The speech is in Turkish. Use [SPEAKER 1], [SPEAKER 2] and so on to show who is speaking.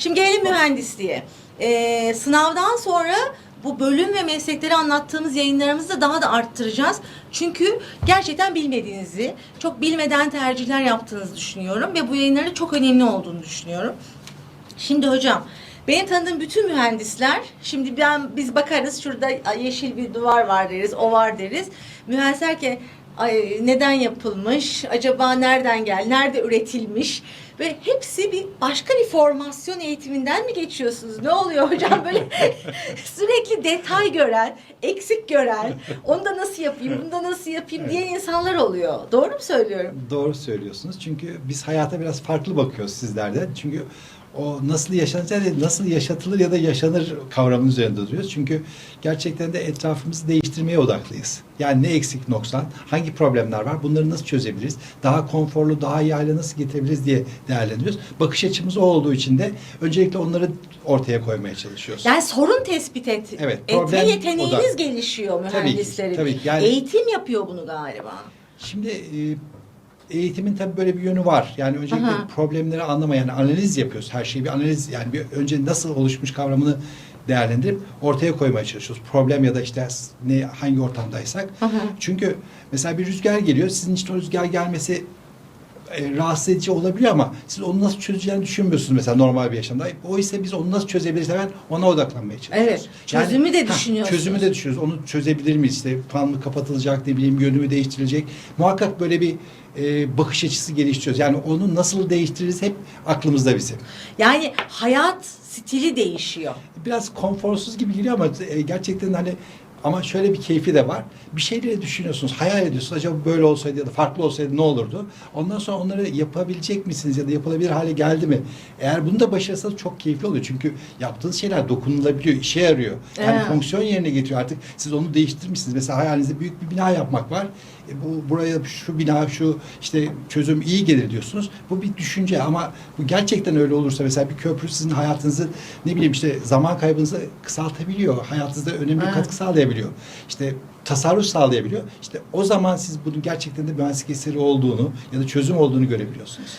[SPEAKER 1] Şimdi gelelim mühendisliğe. Ee, sınavdan sonra bu bölüm ve meslekleri anlattığımız yayınlarımızı da daha da arttıracağız. Çünkü gerçekten bilmediğinizi, çok bilmeden tercihler yaptığınızı düşünüyorum ve bu yayınların çok önemli olduğunu düşünüyorum. Şimdi hocam benim tanıdığım bütün mühendisler şimdi ben biz bakarız şurada yeşil bir duvar var deriz o var deriz. Mühendis der ki neden yapılmış acaba nereden gel nerede üretilmiş ve hepsi bir başka bir formasyon eğitiminden mi geçiyorsunuz ne oluyor hocam böyle sürekli detay gören eksik gören onu da nasıl yapayım bunu da nasıl yapayım diye insanlar oluyor doğru mu söylüyorum?
[SPEAKER 2] Doğru söylüyorsunuz. Çünkü biz hayata biraz farklı bakıyoruz sizlerden. Çünkü o nasıl yaşanacak nasıl yaşatılır ya da yaşanır kavramının üzerinde duruyoruz. Çünkü gerçekten de etrafımızı değiştirmeye odaklıyız. Yani ne eksik noksan, hangi problemler var, bunları nasıl çözebiliriz, daha konforlu, daha iyi hale nasıl getirebiliriz diye değerlendiriyoruz. Bakış açımız o olduğu için de öncelikle onları ortaya koymaya çalışıyoruz.
[SPEAKER 1] Yani sorun tespit et,
[SPEAKER 2] Evet,
[SPEAKER 1] etme yeteneğiniz gelişiyor
[SPEAKER 2] Tabii ki,
[SPEAKER 1] mühendislerin.
[SPEAKER 2] tabii ki. Yani-
[SPEAKER 1] Eğitim yapıyor bunu galiba.
[SPEAKER 2] Şimdi e, eğitimin tabii böyle bir yönü var. Yani öncelikle
[SPEAKER 1] Aha.
[SPEAKER 2] problemleri anlama yani analiz yapıyoruz. Her şeyi bir analiz yani bir önce nasıl oluşmuş kavramını değerlendirip ortaya koymaya çalışıyoruz. Problem ya da işte ne hangi ortamdaysak.
[SPEAKER 1] Aha.
[SPEAKER 2] Çünkü mesela bir rüzgar geliyor. Sizin için o rüzgar gelmesi e, rahatsız edici olabiliyor ama siz onu nasıl çözeceğini düşünmüyorsunuz mesela normal bir yaşamda. O ise biz onu nasıl çözebiliriz hemen ona odaklanmaya çalışıyoruz.
[SPEAKER 1] Evet, çözümü de
[SPEAKER 2] ha,
[SPEAKER 1] düşünüyorsunuz.
[SPEAKER 2] Çözümü de düşünüyoruz. Onu çözebilir miyiz? İşte fan mı kapatılacak ne bileyim yönü mü değiştirilecek. Muhakkak böyle bir e, bakış açısı geliştiriyoruz. Yani onu nasıl değiştiririz hep aklımızda bizim.
[SPEAKER 1] Yani hayat stili değişiyor.
[SPEAKER 2] Biraz konforsuz gibi geliyor ama e, gerçekten hani ama şöyle bir keyfi de var. Bir şeyleri düşünüyorsunuz, hayal ediyorsunuz. Acaba böyle olsaydı ya da farklı olsaydı ne olurdu? Ondan sonra onları yapabilecek misiniz ya da yapılabilir hale geldi mi? Eğer bunu da başarırsanız çok keyifli oluyor. Çünkü yaptığınız şeyler dokunulabiliyor, işe yarıyor. Yani
[SPEAKER 1] Evet.
[SPEAKER 2] fonksiyon yerine getiriyor artık. Siz onu değiştirmişsiniz. Mesela hayalinizde büyük bir bina yapmak var. E, bu buraya şu bina şu işte çözüm iyi gelir diyorsunuz. Bu bir düşünce ama bu gerçekten öyle olursa mesela bir köprü sizin hayatınızı ne bileyim işte zaman kaybınızı kısaltabiliyor. Hayatınızda önemli
[SPEAKER 1] Evet.
[SPEAKER 2] katkı sağlayabiliyor. İşte tasarruf sağlayabiliyor. İşte o zaman siz bunun gerçekten de mühendislik eseri olduğunu ya da çözüm olduğunu görebiliyorsunuz.